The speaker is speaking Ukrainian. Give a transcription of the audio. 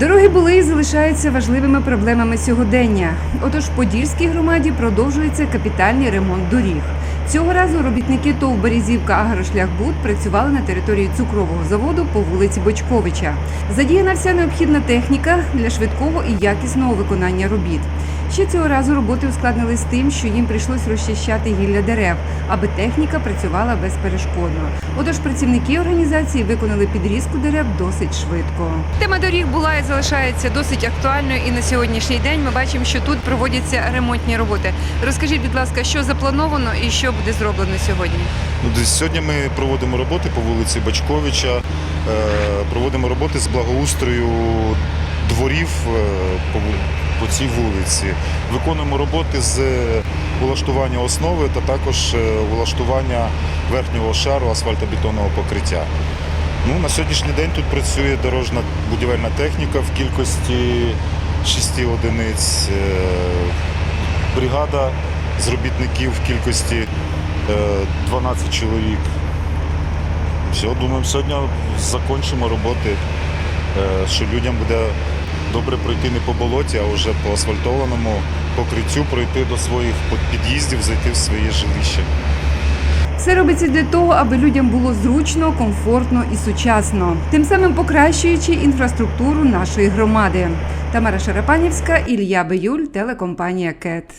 Дороги були і залишаються важливими проблемами сьогодення. Отож, в Подільській громаді продовжується капітальний ремонт доріг. Цього разу робітники ТОВ Березівка Агрошляхбуд працювали на території цукрового заводу по вулиці Бочковича. Задіяна вся необхідна техніка для швидкого і якісного виконання робіт. Ще цього разу роботи ускладнились тим, що їм прийшлось розчищати гілля дерев, аби техніка працювала безперешкодно. Отож, працівники організації виконали підрізку дерев досить швидко. Тема доріг була і залишається досить актуальною. І на сьогоднішній день ми бачимо, що тут проводяться ремонтні роботи. Розкажіть, будь ласка, що заплановано і що буде зроблено сьогодні? Ну, сьогодні ми проводимо роботи по вулиці Бачковича, е, проводимо роботи з благоустрою дворів е, по, цій вулиці. Виконуємо роботи з улаштування основи та також е, улаштування верхнього шару асфальтобетонного покриття. Ну, на сьогоднішній день тут працює дорожна будівельна техніка в кількості 6 одиниць. е, Бригада з робітників в кількості е, 12 чоловік. Все, думаємо, сьогодні закінчимо роботи, е, що людям буде добре пройти не по болоті, а вже по асфальтованому покриттю пройти до своїх під'їздів, зайти в своє жилище. Все робиться для того, аби людям було зручно, комфортно і сучасно, тим самим покращуючи інфраструктуру нашої громади. Тамара Шарапанівська, Ілля Биюль, телекомпанія КЕТ.